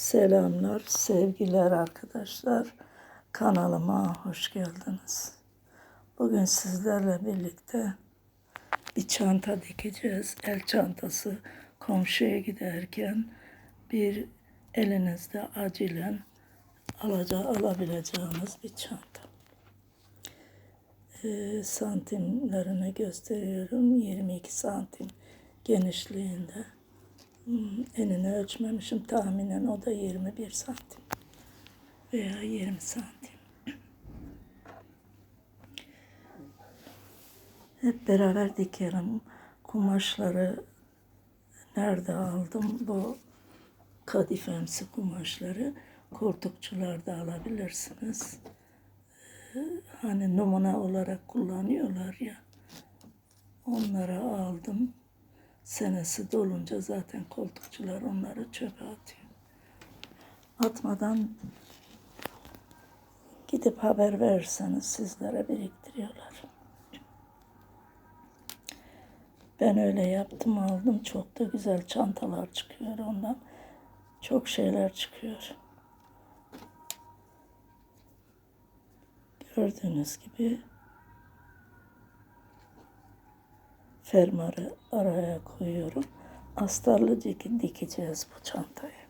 Selamlar, sevgiler arkadaşlar. Kanalıma hoş geldiniz. Bugün sizlerle birlikte bir çanta dikeceğiz. El çantası komşuya giderken bir elinizde acilen alacağı, alabileceğiniz bir çanta. Ee, santimlerini gösteriyorum. 22 santim genişliğinde. Enini ölçmemişim tahminen o da 21 santim veya 20 santim. Hep beraber dikelim. Kumaşları nerede aldım? Bu kadifemsi kumaşları koltukçularda alabilirsiniz. Ee, Hani numune olarak kullanıyorlar ya. Onlara aldım. Senesi dolunca zaten koltukçular onları çöpe atıyor. Atmadan gidip haber verirseniz sizlere biriktiriyorlar. Ben öyle yaptım aldım. Çok da güzel çantalar çıkıyor ondan. Çok şeyler çıkıyor. Gördüğünüz gibi fermuarı araya koyuyorum. Astarlı dik- dikeceğiz bu çantayı.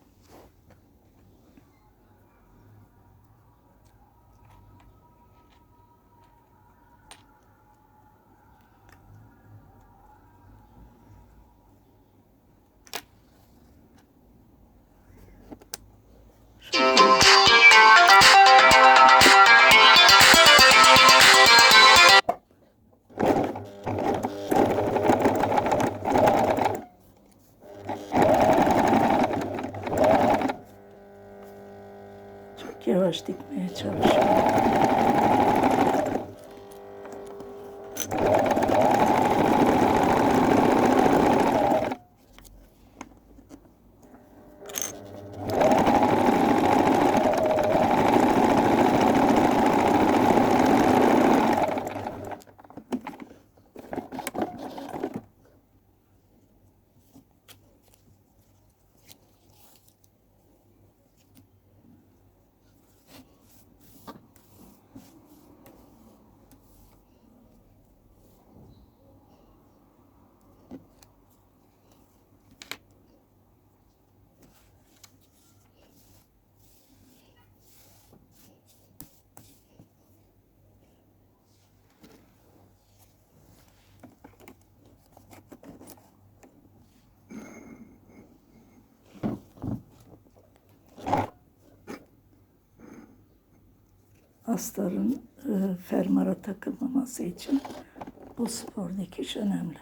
Dikmeye çalışıyorum. Astarın e, fermuara takılmaması için bu spor dikiş önemli.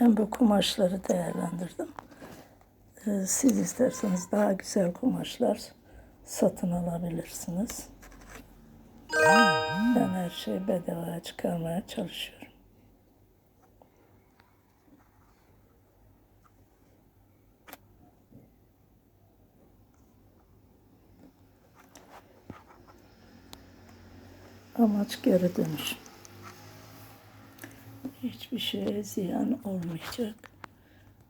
Ben bu kumaşları değerlendirdim. Ee, Siz isterseniz daha güzel kumaşlar satın alabilirsiniz. Ben her şeyi bedavaya çıkarmaya çalışıyorum. Amaç geri dönüş. Hiçbir şeye ziyan olmayacak.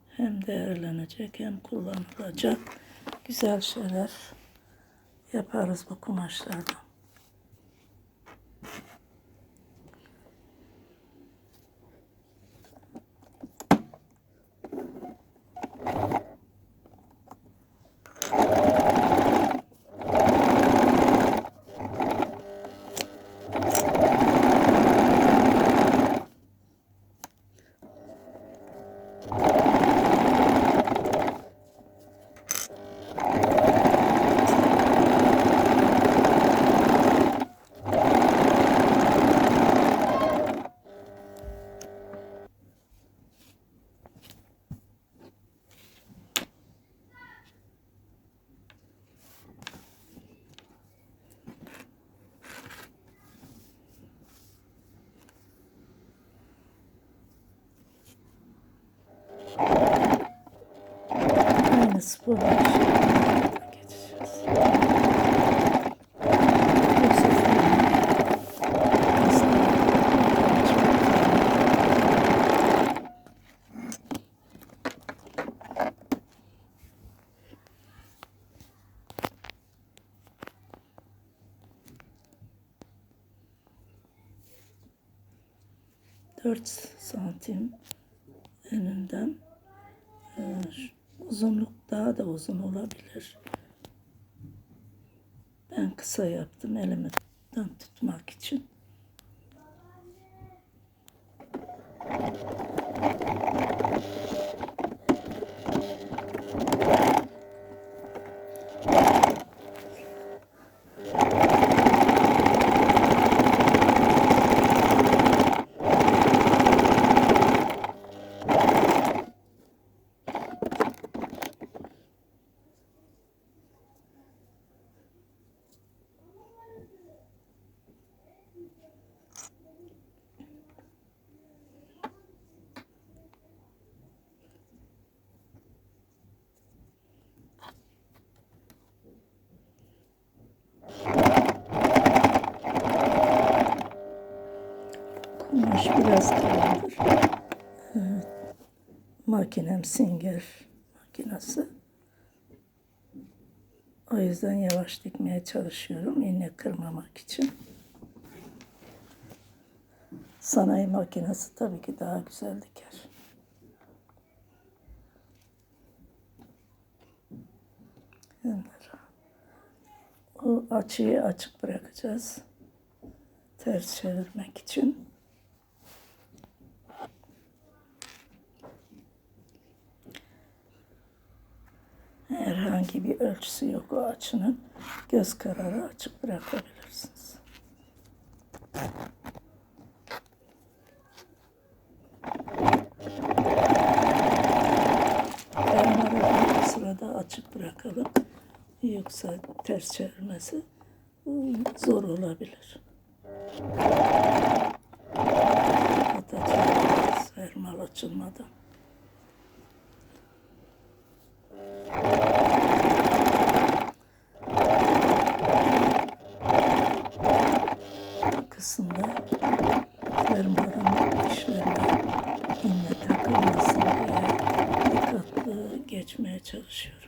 Hem değerlenecek hem kullanılacak. Güzel şeyler yaparız bu kumaşlardan. Yoksa Dört santim önünden ee, uzunluk daha da uzun olabilir. Ben kısa yaptım elimden tutmak için. Biraz kalındır. Makinem Singer makinesi. O yüzden yavaş dikmeye çalışıyorum iğne kırmamak için. Sanayi makinesi tabii ki daha güzel diker. O açıyı açık bırakacağız. Ters çevirmek için. Herhangi bir ölçüsü yok o açının. Göz kararı açık bırakabilirsiniz. Fermuarı bu sırada açık bırakalım. Yoksa ters çevirmesi ıı, zor olabilir. Kapatacağız fermuar açılmadan. Çalışıyorum.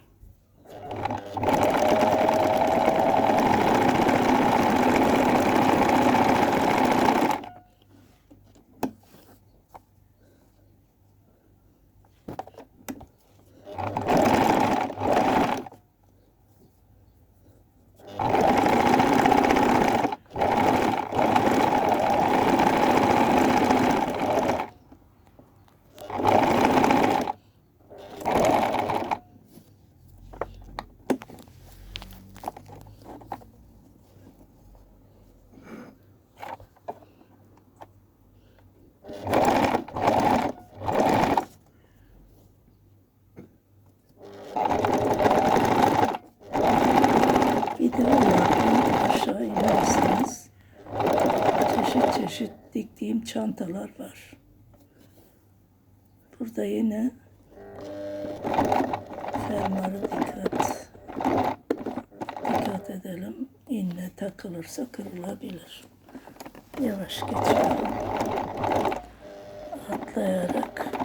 Çantalar var. Burada yine fermuarı dikkat dikkat edelim. İğne takılırsa kırılabilir. Yavaş geçiyorum. Atlayarak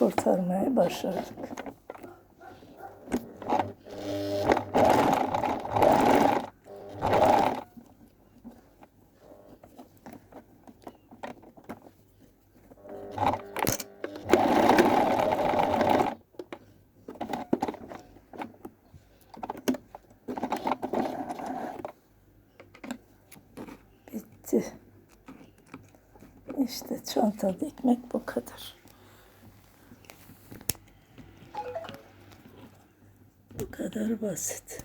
Evet. Oradan kurtarmayı başardık. Bitti. İşte çanta dikmek bu kadar. kadar basit.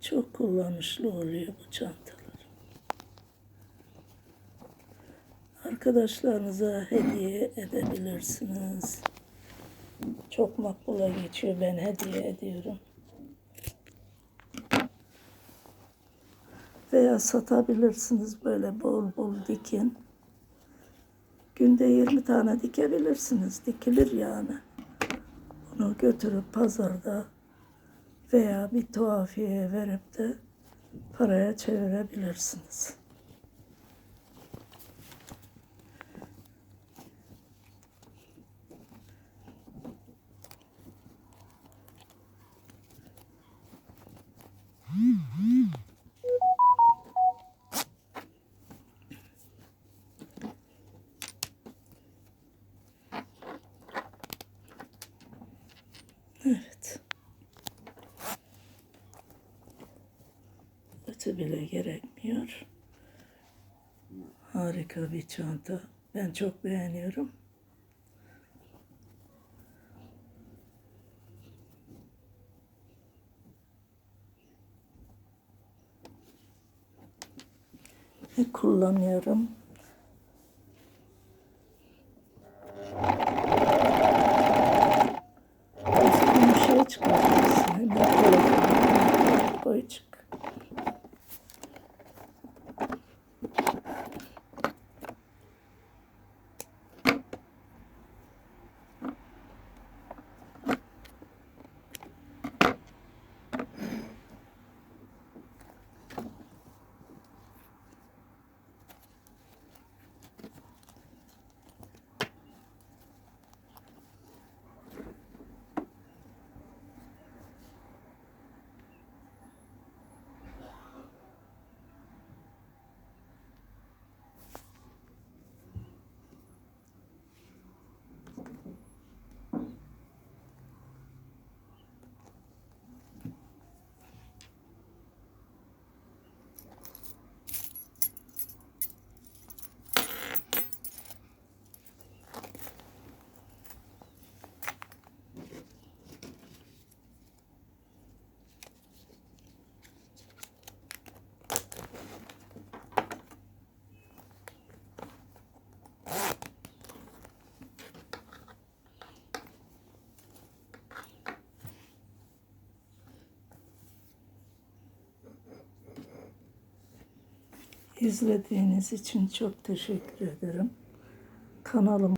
Çok kullanışlı oluyor bu çantalar. Arkadaşlarınıza hediye edebilirsiniz. Çok makbula geçiyor. Ben hediye ediyorum. Veya satabilirsiniz böyle bol bol dikin. Günde 20 tane dikebilirsiniz. Dikilir yani. Bunu götürüp pazarda veya bir tuhafiyeye verip de paraya çevirebilirsiniz. Evet. Öte bile gerekmiyor. Harika bir çanta. Ben çok beğeniyorum. Ve kullanıyorum. İzlediğiniz için çok teşekkür ederim. Kanalım